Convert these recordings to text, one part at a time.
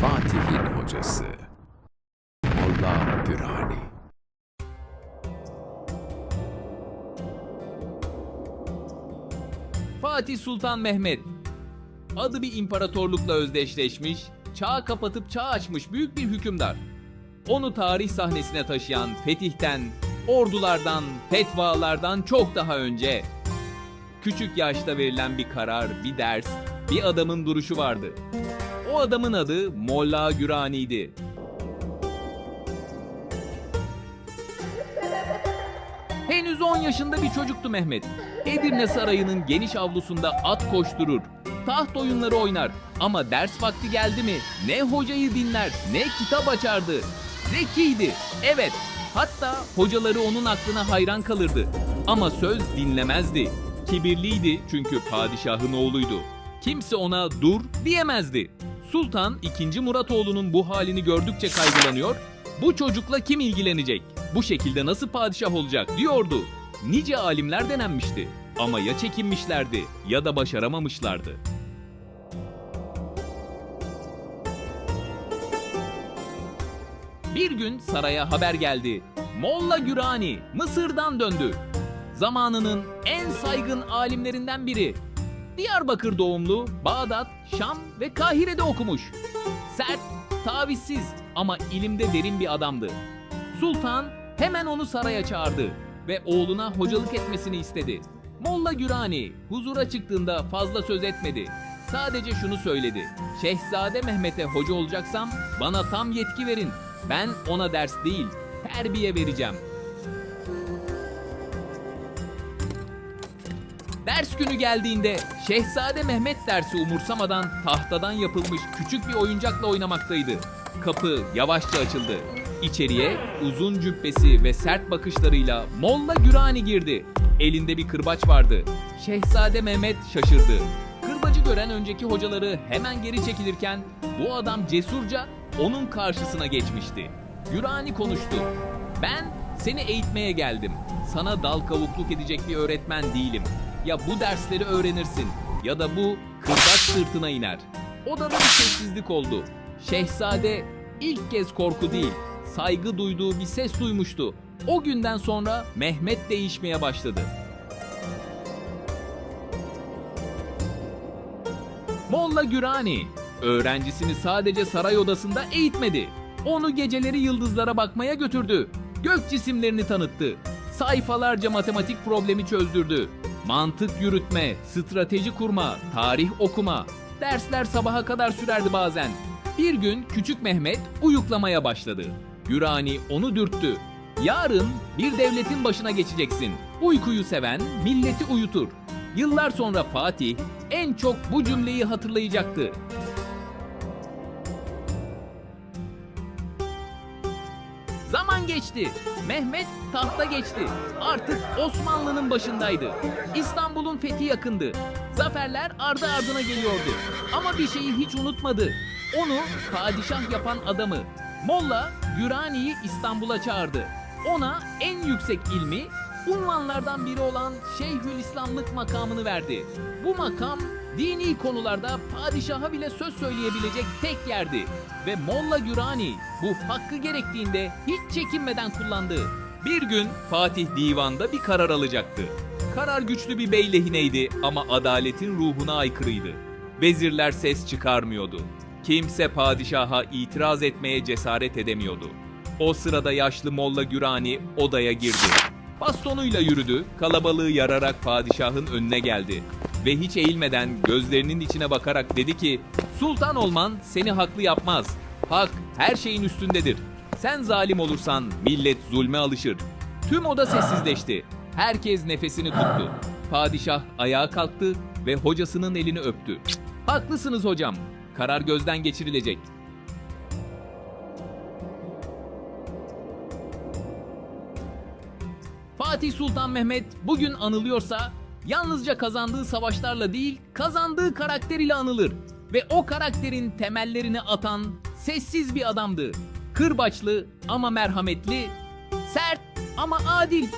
Fatih'in hocası. Molla Gürani. Fatih Sultan Mehmet. Adı bir imparatorlukla özdeşleşmiş, çağ kapatıp çağ açmış büyük bir hükümdar. Onu tarih sahnesine taşıyan fetihten, ordulardan, fetvalardan çok daha önce küçük yaşta verilen bir karar, bir ders, bir adamın duruşu vardı. O adamın adı Molla Gürani'ydi. Henüz 10 yaşında bir çocuktu Mehmet. Edirne Sarayı'nın geniş avlusunda at koşturur, taht oyunları oynar. Ama ders vakti geldi mi ne hocayı dinler ne kitap açardı. Zekiydi, evet. Hatta hocaları onun aklına hayran kalırdı. Ama söz dinlemezdi. Kibirliydi çünkü padişahın oğluydu. Kimse ona dur diyemezdi. Sultan 2. Muratoğlu'nun bu halini gördükçe kaygılanıyor. Bu çocukla kim ilgilenecek? Bu şekilde nasıl padişah olacak diyordu. Nice alimler denenmişti ama ya çekinmişlerdi ya da başaramamışlardı. Bir gün saraya haber geldi. Molla Gürani Mısır'dan döndü. Zamanının en saygın alimlerinden biri. Diyarbakır doğumlu, Bağdat, Şam ve Kahire'de okumuş. Sert, tavizsiz ama ilimde derin bir adamdı. Sultan hemen onu saraya çağırdı ve oğluna hocalık etmesini istedi. Molla Gürani huzura çıktığında fazla söz etmedi. Sadece şunu söyledi. Şehzade Mehmet'e hoca olacaksam bana tam yetki verin. Ben ona ders değil, terbiye vereceğim. Ders günü geldiğinde Şehzade Mehmet dersi umursamadan tahtadan yapılmış küçük bir oyuncakla oynamaktaydı. Kapı yavaşça açıldı. İçeriye uzun cübbesi ve sert bakışlarıyla Molla Gürani girdi. Elinde bir kırbaç vardı. Şehzade Mehmet şaşırdı. Kırbacı gören önceki hocaları hemen geri çekilirken bu adam cesurca onun karşısına geçmişti. Gürani konuştu. Ben seni eğitmeye geldim. Sana dal kavukluk edecek bir öğretmen değilim. Ya bu dersleri öğrenirsin ya da bu kırbaç sırtına iner. Odada bir sessizlik oldu. Şehzade ilk kez korku değil, saygı duyduğu bir ses duymuştu. O günden sonra Mehmet değişmeye başladı. Molla Gürani öğrencisini sadece saray odasında eğitmedi. Onu geceleri yıldızlara bakmaya götürdü. Gök cisimlerini tanıttı. Sayfalarca matematik problemi çözdürdü. Mantık yürütme, strateji kurma, tarih okuma. Dersler sabaha kadar sürerdi bazen. Bir gün küçük Mehmet uyuklamaya başladı. Gürani onu dürttü. Yarın bir devletin başına geçeceksin. Uykuyu seven milleti uyutur. Yıllar sonra Fatih en çok bu cümleyi hatırlayacaktı. Geçti. Mehmet tahta geçti. Artık Osmanlı'nın başındaydı. İstanbul'un fethi yakındı. Zaferler ardı ardına geliyordu. Ama bir şeyi hiç unutmadı. Onu padişah yapan adamı Molla Gürani'yi İstanbul'a çağırdı. Ona en yüksek ilmi, unvanlardan biri olan Şeyhülislamlık makamını verdi. Bu makam dini konularda padişaha bile söz söyleyebilecek tek yerdi. Ve Molla Gürani bu hakkı gerektiğinde hiç çekinmeden kullandı. Bir gün Fatih divanda bir karar alacaktı. Karar güçlü bir bey lehineydi ama adaletin ruhuna aykırıydı. Vezirler ses çıkarmıyordu. Kimse padişaha itiraz etmeye cesaret edemiyordu. O sırada yaşlı Molla Gürani odaya girdi. Bastonuyla yürüdü, kalabalığı yararak padişahın önüne geldi. Ve hiç eğilmeden gözlerinin içine bakarak dedi ki, Sultan olman seni haklı yapmaz. Hak her şeyin üstündedir. Sen zalim olursan millet zulme alışır. Tüm oda sessizleşti. Herkes nefesini tuttu. Padişah ayağa kalktı ve hocasının elini öptü. Haklısınız hocam. Karar gözden geçirilecek. Fatih Sultan Mehmet bugün anılıyorsa yalnızca kazandığı savaşlarla değil, kazandığı karakteriyle anılır. Ve o karakterin temellerini atan sessiz bir adamdı. Kırbaçlı ama merhametli, sert ama adil.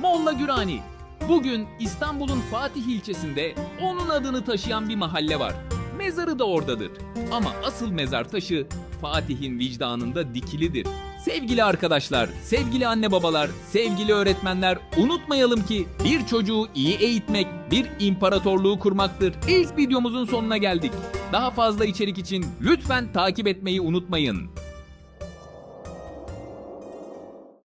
Molla Gürani. Bugün İstanbul'un Fatih ilçesinde onun adını taşıyan bir mahalle var. mezarı da oradadır. Ama asıl mezar taşı Fatih'in vicdanında dikilidir. Sevgili arkadaşlar, sevgili anne babalar, sevgili öğretmenler unutmayalım ki bir çocuğu iyi eğitmek bir imparatorluğu kurmaktır. İlk videomuzun sonuna geldik. Daha fazla içerik için lütfen takip etmeyi unutmayın.